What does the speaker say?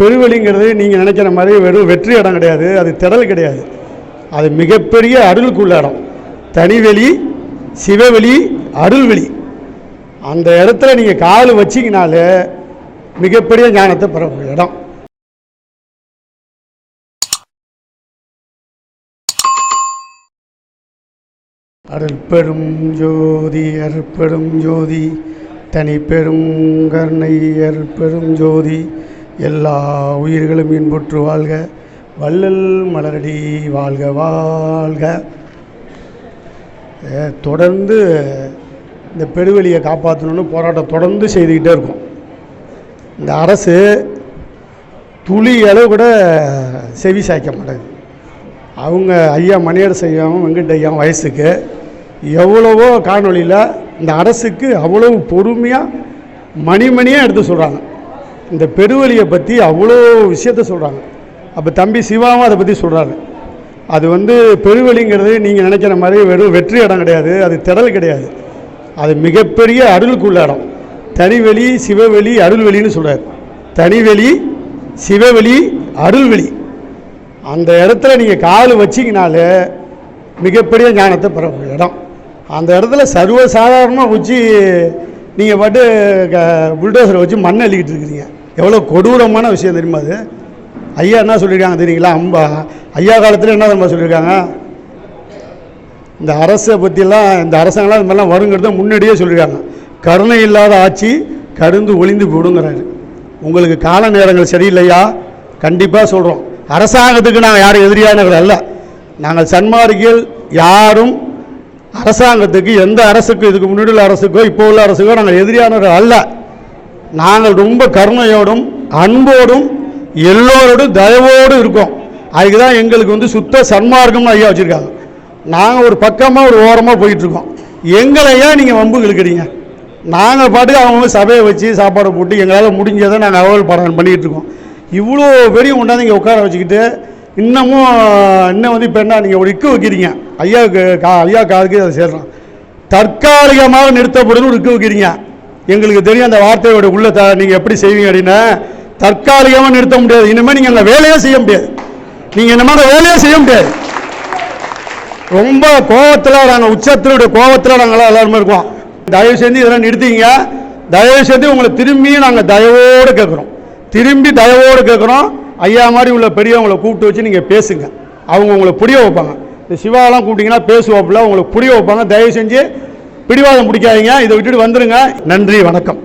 பெருவெளிங்கிறது நீங்கள் நினைக்கிற மாதிரி வெறும் வெற்றி இடம் கிடையாது அது திடல் கிடையாது. அது மிகப்பெரிய அருளுக்குள்ள இடம். தனிவெளி சிவவெளி அருள்வெளி. அந்த இடத்துல நீங்கள் கால் வச்சிங்கனாலே மிகப்பெரிய ஞானத்தை பெறக்கூடிய இடம். அருள்பெரும் ஜோதி அருட்பெரும் ஜோதி. தனி பெரும் கருணை அருட்பெரும் ஜோதி. எல்லா உயிர்களும் இன்புற்று வாழ்க. வள்ளல் மலரடி வாழ்க வாழ்க. தொடர்ந்து இந்த பெருவெளியை காப்பாற்றணும்னு போராட்டம் தொடர்ந்து செய்துக்கிட்டே இருக்கும். இந்த அரசு துளி அளவு கூட செவி சாய்க்க மாட்டேங்குது. அவங்க ஐயா மணியர் செய்யாமல் வெங்கட் ஐயா வயசுக்கு எவ்வளவோ காணொலியில் இந்த அரசுக்கு அவ்வளவு பொறுமையாக மணி மணியாக எடுத்து சொல்கிறாங்க இந்த பெருவழியை பற்றி அவ்வளோ விஷயத்த சொல்கிறாங்க அப்போ தம்பி சிவாவும் அதை பற்றி சொல்கிறாரு அது வந்து பெருவழிங்கிறது நீங்கள் நினைக்கிற மாதிரி வெறும் வெற்றி இடம் கிடையாது அது திடல் கிடையாது. அது மிகப்பெரிய அருளுக்குள்ள இடம். தனிவெளி சிவவெளி அருள்வெளின்னு சொல்கிறார் தனிவெளி சிவவெளி அருள்வெளி அந்த இடத்துல நீங்கள் கால் வச்சிங்கனாலே மிகப்பெரிய ஞானத்தை பெற இடம். அந்த இடத்துல சர்வசாதாரணமாக வச்சு நீங்கள் பாட்டு புல்டோசரை வச்சு மண்ணை அள்ளிக்கிட்டு இருக்கிறீங்க. எவ்வளோ கொடூரமான விஷயம் தெரியுமா அது? ஐயா என்ன சொல்லியிருக்காங்க தெரியுங்களா? அம்பா ஐயா காலத்தில் என்ன தெரியுமா சொல்லியிருக்காங்க? இந்த அரசை பற்றிலாம் இந்த அரசாங்கம்லாம் இந்த மாதிரிலாம் வருங்கிறத முன்னாடியே சொல்லியிருக்காங்க. கருணை இல்லாத ஆட்சி கருந்து ஒளிந்து போடுங்கிறாரு. உங்களுக்கு கால நேரங்கள் சரியில்லையா? கண்டிப்பாக சொல்கிறோம் அரசாங்கத்துக்கு நாங்கள் யாரும் எதிரியானவர்கள் அல்ல. நாங்கள் சன்மார்க்கியல் யாரும் அரசாங்கத்துக்கு எந்த அரசுக்கும் இதுக்கு முன்னாடி உள்ள அரசுக்கோ இப்போ உள்ள அரசுக்கோ நாங்கள் எதிரியானவர்கள் அல்ல. நாங்கள் ரொம்ப கருணையோடும் அன்போடும் எல்லோரோடும் தயவோடு இருக்கோம். அதுக்கு தான் எங்களுக்கு வந்து சுத்த சன்மார்க்கம்னு ஐயா வச்சுருக்காங்க. நாங்கள் ஒரு பக்கமாக ஒரு ஓரமாக போயிட்டுருக்கோம். எங்களை ஏன் நீங்கள் வம்பு இழுக்கிறீங்க நாங்கள் பாட்டுக்கு அவங்க சபையை வச்சு சாப்பாடு போட்டு எங்களால் முடிஞ்சதை நாங்கள் அவல் படம் பண்ணிக்கிட்டு இருக்கோம் இவ்வளோ பெரிய கொண்டாந்து இங்கே உட்கார வச்சுக்கிட்டு இன்னமும் இன்னும் வந்து இப்போ என்ன நீங்கள் ஒரு இக்கு வைக்கிறீங்க. ஐயாவுக்கு கா ஐயா காதுக்கு அதை சேர்றோம் தற்காலிகமாக நிறுத்தப்படுன்னு ஒரு இக்கு வைக்கிறீங்க. எங்களுக்கு தெரியும் அந்த வார்த்தையோட உள்ள த நீங்கள் எப்படி செய்வீங்க அப்படின்னா தற்காலிகமாக நிறுத்த முடியாது. இனிமேல் நீங்கள் அந்த வேலையே செய்ய முடியாது. நீங்கள் இந்த மாதிரி வேலையே செய்ய முடியாது. ரொம்ப கோபத்தில் நாங்கள் உச்சத்தினுடைய கோபத்தில் நாங்கள் எல்லாருமே இருக்கோம். தயவு செஞ்சு இதெல்லாம் நிறுத்திங்க தயவு செஞ்சு உங்களை திரும்பியும் நாங்கள் தயவோடு கேட்குறோம். திரும்பி தயவோடு கேட்குறோம். ஐயா மாதிரி உள்ள பெரியவங்களை கூப்பிட்டு வச்சு நீங்கள் பேசுங்க. அவங்க உங்களை புரிய வைப்பாங்க. இந்த சிவாலாம் கூப்பிட்டீங்கன்னா பேசுவாப்புல உங்களை புரிய வைப்பாங்க. தயவு செஞ்சு பிடிவாதம் பிடிக்காதீங்க. இதை விட்டுட்டு வந்துருங்க. நன்றி வணக்கம்.